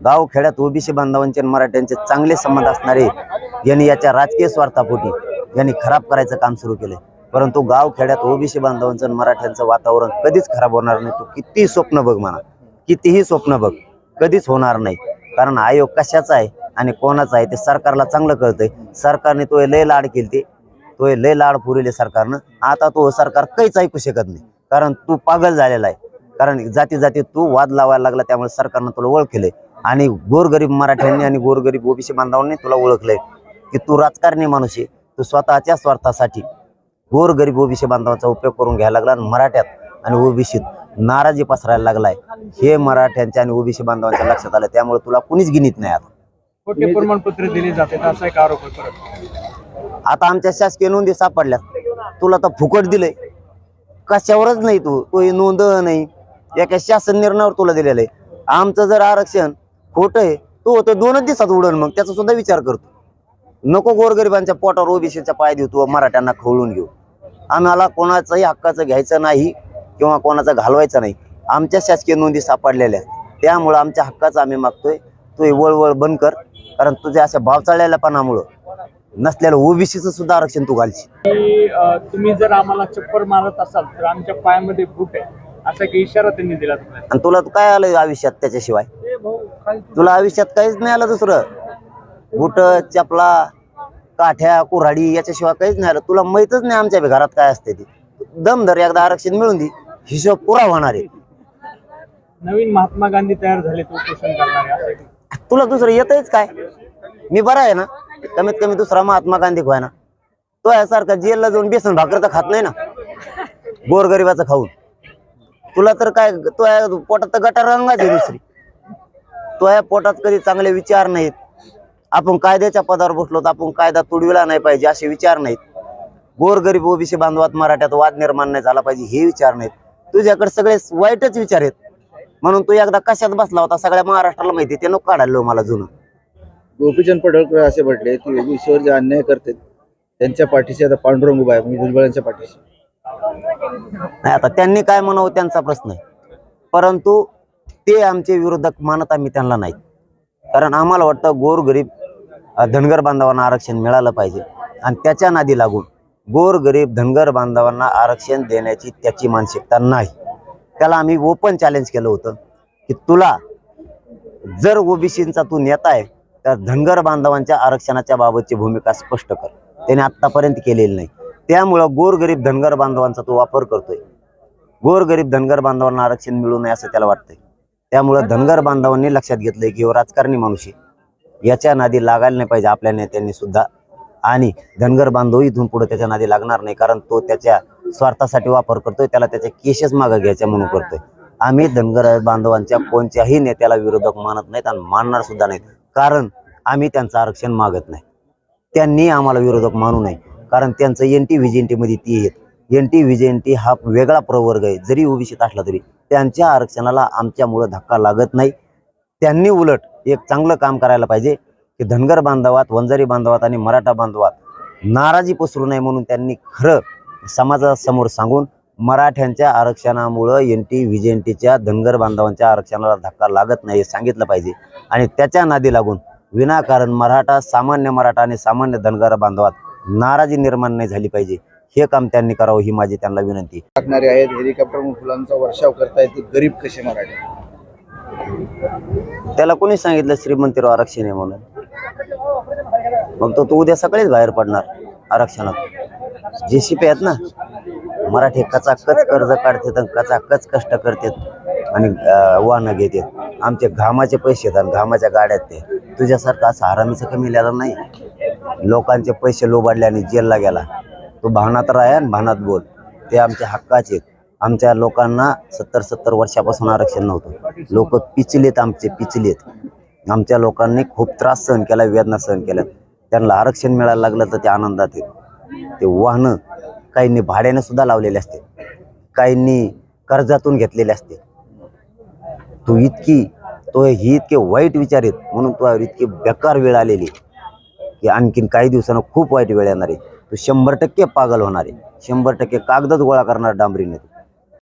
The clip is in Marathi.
गावखेड्यात ओबीसी बांधवांचे आणि मराठ्यांचे चांगले संबंध असणारे यांनी याच्या राजकीय स्वार्थापोटी यांनी खराब करायचं काम सुरू केलं परंतु गावखेड्यात ओबीसी बांधवांचं आणि मराठ्यांचं वातावरण कधीच खराब होणार नाही. तू कितीही स्वप्न बघ म्हणा. कितीही स्वप्न बघ कधीच होणार नाही. कारण आयोग कशाचा आहे आणि कोणाचा आहे ते सरकारला चांगलं कळतंय. सरकारने तो लय लाड केली ते तो लय लाड पुरवले सरकारनं. आता तो सरकार काहीच ऐकू शकत नाही. कारण तू पागल झालेला आहे. कारण जाती जाती तू वाद लावायला लागला त्यामुळे सरकारनं तुला ओळखले आणि गोरगरीब मराठ्यांनी आणि गोरगरीब ओबीसी बांधवांनी तुला ओळखलंय की तू राजकारणी माणूस आहे. तू स्वतःच्या स्वार्थासाठी गोरगरीब ओबीसी बांधवांचा उपयोग करून घ्यायला लागला आणि मराठ्यात आणि ओबीसीत नाराजी पसरायला लागलाय. हे मराठ्यांच्या आणि ओबीसी बांधवांच्या लक्षात आलं त्यामुळे तुला कुणीच गिनीत नाही आता. खोटे प्रमाणपत्र दिले जातात असा एक आरोप आता आमच्या शासकीय नोंदी सापडल्यात. तुला तर फुकट दिलंय. कशावरच नाही तू. तो नोंद नाही. एका शासन निर्णयावर तुला दिलेलं आहे. आमचं जर आरक्षण खोटं आहे. तो होतं दोनच दिवसात उडल मग. त्याचा सुद्धा विचार करतो. नको गोरगरिबांच्या पोटावर ओबीसीच्या पाय देऊ तू मराठ्यांना खवळून घेऊ. आम्हाला कोणाचंही हक्काचं घ्यायचं नाही किंवा कोणाचं घालवायचं नाही. आमच्या शासकीय नोंदी सापडलेल्या. त्यामुळं आमच्या हक्काचं आम्ही मागतोय. तू हे वळवळ बंद कर. कारण तुझ्या अशा भाव चढलेल्यापणामुळं नसलेलं ओबीसीचं सुद्धा आरक्षण तू घालशील. तुम्ही जर आम्हाला चप्पर मारत असाल तर आमच्या पायामध्ये बूट आहे. असा एक इशारा त्यांनी दिला आणि तुला काय आलं आयुष्यात त्याच्याशिवाय? तुला आयुष्यात काहीच नाही आलं दुसरं. बुट चपला काठ्या कुऱ्हाडी याच्याशिवाय काहीच नाही आलं. तुला माहीतच नाही आमच्या घरात काय असते ते. दम धर एकदा आरक्षण मिळून दे. हिशोब पुरा होणार आहे. नवीन महात्मा गांधी तयार झाले तो उपोषण करणारे तुला दुसरं येतच काय? मी बरा आहे ना? कमीत कमी दुसरा महात्मा गांधी खोय ना? तो यासारखा जेलला जाऊन बेसन भाकर तर खात नाही ना? गोरगरिबाचं खाऊन. तुला तर काय तो पोटात तर गटार रंगाची दुसरी. तो या पोटात कधी चांगले विचार नाहीत. आपण कायद्याच्या पदावर बसलो तर आपण कायदा तुडविला नाही पाहिजे असे विचार नाहीत. गोरगरीब ओबीसी बांधवात मराठ्यात वाद निर्माण नाही झाला पाहिजे हे विचार नाहीत. तुझ्याकडे सगळे वाईटच विचार आहेत. म्हणून तू एकदा कशात बसला होता सगळ्या महाराष्ट्राला माहिती ते नको काढायला मला जुनं. गोपीचंद पडळकर असे म्हटले की ओबीसीवर जे अन्याय करतात त्यांच्या पाठीशी आता पांडुरंग उभा आहे म्हणजे भुजबळांच्या पाठीशी. नाही आता त्यांनी काय म्हणावं त्यांचा प्रश्न आहे. परंतु ते आमचे विरोधक मानत आम्ही त्यांना नाही. कारण आम्हाला वाटतं गोरगरीब धनगर बांधवांना आरक्षण मिळालं पाहिजे. आणि त्याच्या नादी लागून गोरगरीब धनगर बांधवांना आरक्षण देण्याची त्याची मानसिकता नाही. त्याला आम्ही ओपन चॅलेंज केलं होतं की तुला जर ओबीसीचा तू नेता आहे तर धनगर बांधवांच्या आरक्षणाच्या बाबतची भूमिका स्पष्ट कर. त्याने आत्तापर्यंत केलेली नाही. त्यामुळं गोरगरीब धनगर बांधवांचा तो वापर करतोय. गोरगरीब धनगर बांधवांना आरक्षण मिळू नये असं त्याला वाटतंय. त्यामुळं धनगर बांधवांनी लक्षात घेतलंय की ह्यो राजकारणी माणूस आहे. याच्या नादी लागायला नाही पाहिजे आपल्या नेत्यांनी सुद्धा. आणि धनगर बांधव इथून पुढे त्याच्या नादी लागणार नाही कारण तो त्याच्या स्वार्थासाठी वापर करतोय त्याला त्याच्या केसेस मागं घ्यायच्या म्हणून करतोय. आम्ही धनगर बांधवांच्या कोणत्याही नेत्याला विरोधक मानत नाहीत आणि मानणार सुद्धा नाहीत कारण आम्ही त्यांचं आरक्षण मागत नाही. त्यांनी आम्हाला विरोधक मानू नये कारण त्यांचं एन टी व्हिजेंटीमध्ये ती आहेत. एन टी व्हिजेंटी हा वेगळा प्रवर्ग आहे. जरी ओबीसीत असला तरी त्यांच्या आरक्षणाला आमच्यामुळं धक्का लागत नाही. त्यांनी उलट एक चांगलं काम करायला पाहिजे की धनगर बांधवात वंजारी बांधवात आणि मराठा बांधवात नाराजी पसरू नये म्हणून त्यांनी खरं समाजासमोर सांगून मराठ्यांच्या आरक्षणामुळं एन टी व्हिजेंटीच्या धनगर बांधवांच्या आरक्षणाला धक्का लागत नाही हे सांगितलं पाहिजे. आणि त्याच्या नादी लागून विनाकारण मराठा सामान्य मराठा आणि सामान्य धनगर बांधवात नाराजी निर्माण नाही झाली पाहिजे. हे काम त्यांनी करावं ही माझी त्यांना विनंती. टाकणारे आहेत हेलिकॉप्टर फुलांचा वर्षाव करतायत ते गरीब कसे मराठी? त्याला कोणी सांगितलं श्रीमंतीराव आरक्षण आहे म्हणून? मग तो तो उद्या सकाळीच बाहेर पडणार आरक्षणात. जे सी पी आहेत ना? मराठी कचाकच कर्ज काढतात आणि कचाकच कष्ट करतात आणि वाहनं घेतात. आमचे घामाचे पैसे आहेत आणि घामाच्या गाड्यात ते. तुझ्यासारखं असं आरामीचं कमी लिहिलं नाही. लोकांचे पैसे लोबाडले आणि जेलला गेला. तू भावनात राह आणि भावनात बोल. ते आमच्या हक्काचे आमच्या लोकांना सत्तर सत्तर वर्षापासून आरक्षण नव्हतं. लोक पिचलेत आमचे पिचलेत. आमच्या लोकांनी खूप त्रास सहन केला वेदना सहन केल्या. त्यांना आरक्षण मिळायला लागलं तर ते आनंदात येत ते वाहनं काहींनी भाड्याने सुद्धा लावलेले असते. काहींनी कर्जातून घेतलेले असते. तू इतकी तो ही इतके वाईट विचार आहेत. म्हणून तुझ्यावर इतकी बेकार वेळ आलेली आहे. की आणखीन काही दिवसानं खूप वाईट वेळ येणार आहे. तो शंभर टक्के पागल होणार. आहे शंभर टक्के कागदच गोळा करणार डांबरीने